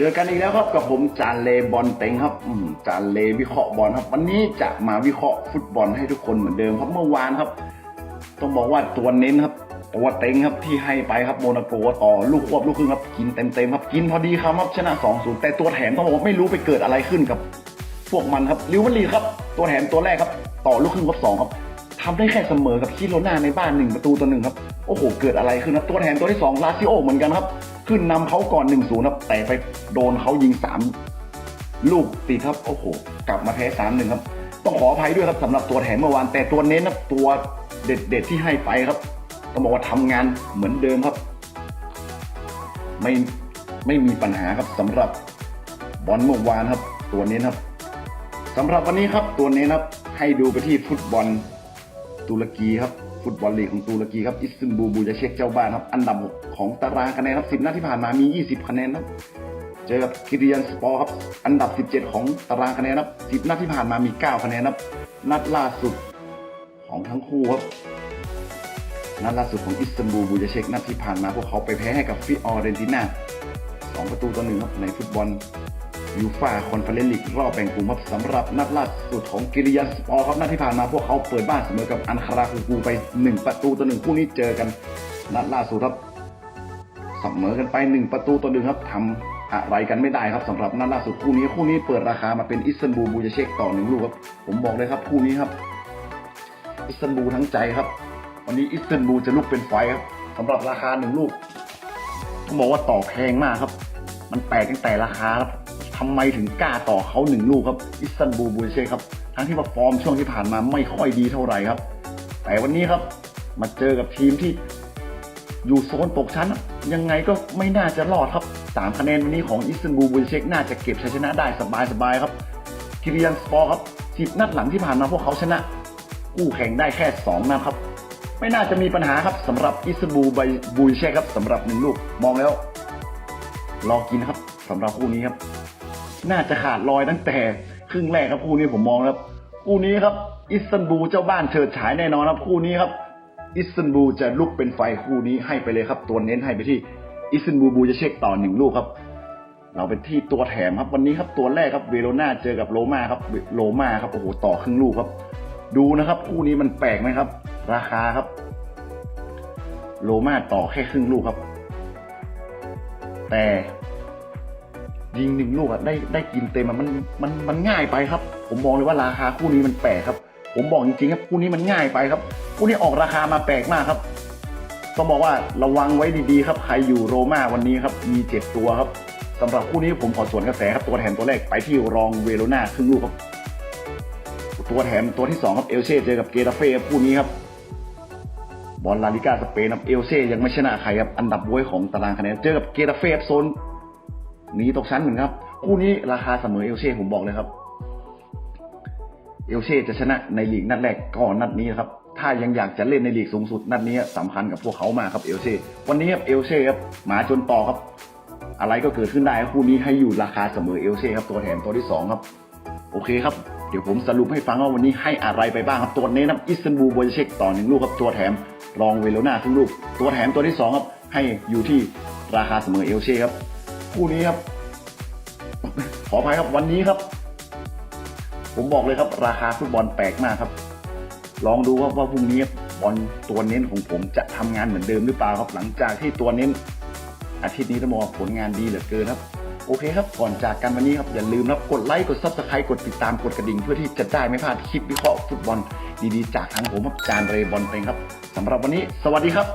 เจอกันอีกแล้วครับกับผมจานเลบอลเต็งครับจานเลวิเคราะห์บอลครับ วันนี้จะมาวิเคราะห์ฟุตบอลให้ทุกคนเหมือนเดิมครับเมื่อวานครับ ต้องบอกว่าตัวเน้นครับตัวเต็งครับที่ให้ไปครับโมนาโกต่อลูกควบลูกครึ่งครับกินเต็มๆครับกินพอดีครับครับชนะ2-0แต่ตัวแถมต้องบอกว่าไม่รู้ไปเกิดอะไรขึ้นกับ พวกมันครับลิเวอร์ลีครับ ตัวแถมตัวแรกครับ ต่อลูกครึ่งครับสองครับ ทำได้แค่เสมอกับคิโรนาในบ้านหนึ่งประตูต่อหนึ่งครับ โอ้โห เกิดอะไรขึ้นครับตัวแถมตัวที่สองลาซิโอเหมือนกันครับ ขึ้นนำเขาก่อน1นศูนย์ครับ แต่ไปโดนเขายิงสามลูกติดครับ โอ้โห กลับมาแพ้สามหนึ่งครับ ต้องขออภัยด้วยครับสำหรับตัวแถมเมื่อวาน แต่ตัวเน้นครับตัวเด็ดๆที่ให้ไปครับ ต้องบอกว่าทำงานเหมือนเดิมครับ ไม่ไม่มีปัญหาครับสำหรับบอลเมื่อวานครับ ตัวเน้นครับสำหรับวันนี้ครับตัวนี้นครับให้ดูไปที่ฟุตบอล ตุรกีครับฟุตบอลลีกของตุรกีครับอิสตันบูลบูจะเช็คเจ้าบ้านครับ อันดับหกของตารางคะแนนครับ10นัดที่ผ่านมามี 20 คะแนนครับเจอกับกิริยันสปอร์ครับอันดับ 17 ของตารางคะแนนครับ 10 นัดที่ผ่านมามี 9 คะแนนครับ นัดล่าสุดของทั้งคู่ครับนัดล่าสุดของอิสตันบูลบูจะเช็คนัดที่ผ่านมาพวกเขาไปแพ้ให้กับฟิออเรนติน่าสองประตูต่อหนึ่งครับในฟุตบอล ยูฟาคอนเฟอเรนซ์ลีกรอบแบ่งกลุ่มครับสำหรับนัดล่าสุดของกิริยันสปอร์ครับนัดที่ผ่านมาพวกเขาเปิดบ้านเสมอกับอันคาราคูกูไป1ประตูต่อหนึ่งคู่นี้เจอกันนัดล่าสุดครับเสมอกันไป1ประตูต่อหนึ่งครับทำอะไรกันไม่ได้ครับสำหรับนัดล่าสุดคู่นี้คู่นี้เปิดราคามาเป็นอิสตันบูลบูจะเช็คต่อหนึ่งลูกครับผมบอกเลยครับคู่นี้ครับอิสตันบูลทั้งใจครับ วันนี้อิสตันบูลจะลุกเป็นไฟครับสำหรับราคาหนึ่งลูกต้องบอกว่าต่อแพงมากครับ มันแปลกตั้งแต่ราคาครับ ทำไมถึงกล้าต่อเขาหนึ่งลูกครับอิสตันบูลบูเช่ครับทั้งที่ว่าฟอร์มช่วงที่ผ่านมาไม่ค่อยดีเท่าไหร่ครับ แต่วันนี้ครับมาเจอกับทีมที่อยู่โซนตกชั้น ยังไงก็ไม่น่าจะรอดครับสามคะแนนวันนี้ของอิสตันบูลบูเชกน่าจะเก็บชัยชนะได้สบายๆครับกิริยันสปอร์ครับสิบนัดหลังที่ผ่านมาพวกเขาชนะคู่แข่งได้แค่สองนัดครับ ไม่น่าจะมีปัญหาครับสำหรับอิสตันบูลบูเชกครับสำหรับหนึ่งลูกมองแล้ว รอกินครับสำหรับคู่นี้ครับ น่าจะขาดลอยตั้งแต่ครึ่งแรกครับคู่นี้ผมมองครับคู่นี้ครับ อิสตันบูลเจ้าบ้านเฉิดฉายแน่นอนครับคู่นี้ครับ อิสตันบูลจะลุกเป็นไฟคู่นี้ให้ไปเลยครับตัวเน้นให้ไปที่อิสตันบูลบูจะเช็คต่อหนึ่งลูกครับ เราเป็นที่ตัวแถมครับวันนี้ครับตัวแรกครับเวโรนาเจอกับโรม่าครับโรม่าครับโอ้โหต่อครึ่งลูกครับ ดูนะครับ คู่นี้มันแปลกไหมครับ ราคาครับ โรม่าต่อแค่ครึ่งลูกครับ แต่ ยิงหนึ่งลูกอะได้ได้กินเต็มอะมันมันมันง่ายไปครับ ผมมองเลยว่าราคาคู่นี้มันแปลกครับ ผมบอกจริงๆครับคู่นี้มันง่ายไปครับ คู่นี้ออกราคามาแปลกมากครับต้องบอกว่าระวังไว้ดีๆครับใครอยู่โรม่าวันนี้ครับมีเจ็ดตัวครับสำหรับคู่นี้ผมขอส่วนกระแสครับตัวแถมตัวแรกไปที่รองเวโรนาครึ่งลูกครับ ตัวแถมตัวที่สองครับเอลเช่เจอกับเกตาเฟ่คู่นี้ครับบอลลาลิกาสเปนครับเอลเซ่ยังไม่ชนะใครครับอันดับบวยของตารางคะแนนเจอกับเกตาเฟ่โซน หนีตกชั้นเหมือนครับ คู่นี้ราคาเสมอเอลเซ่ผมบอกเลยครับ เอลเช่จะชนะในลีกนัดแรกก่อนนัดนี้ครับ ถ้ายังอยากจะเล่นในลีกสูงสุดนัดนี้สำคัญกับพวกเขามากครับเอลเช่วันนี้ครับเอลเช่ครับหมาจนต่อครับ อะไรก็เกิดขึ้นได้คู่นี้ให้อยู่ราคาเสมอเอลเช่ครับตัวแถมตัวที่สองครับ โอเคครับเดี๋ยวผมสรุปให้ฟังว่าวันนี้ให้อะไรไปบ้างครับตัวเน้นครับอิสตันบูลโบจะเช็คต่อหนึ่งลูกครับตัวแถมรองเวโรนาครึ่งลูก ตัวแถมตัวที่สองครับให้อยู่ที่ราคาเสมอเอลเช่ครับ คู่นี้ครับ ขออภัยครับวันนี้ครับ ผมบอกเลยครับ ราคาฟุตบอลแปลกมากครับ ลองดูครับว่าพรุ่งนี้บอลตัวเน้นของผมจะทำงานเหมือนเดิมหรือเปล่าครับ หลังจากที่ตัวเน้น อาทิตย์นี้ต้องบอกผลงานดีเหลือเกินครับโอเคครับ ก่อนจากกันวันนี้ครับ อย่าลืมนะครับกดไลค์ กดซับสไครต์กดติดตามกดกระดิ่ง เพื่อที่จะได้ไม่พลาดคลิปวิเคราะห์ฟุตบอลดีๆ จากทางผมครับจานเรย์บอลเพลงครับสำหรับวันนี้ สวัสดีครับ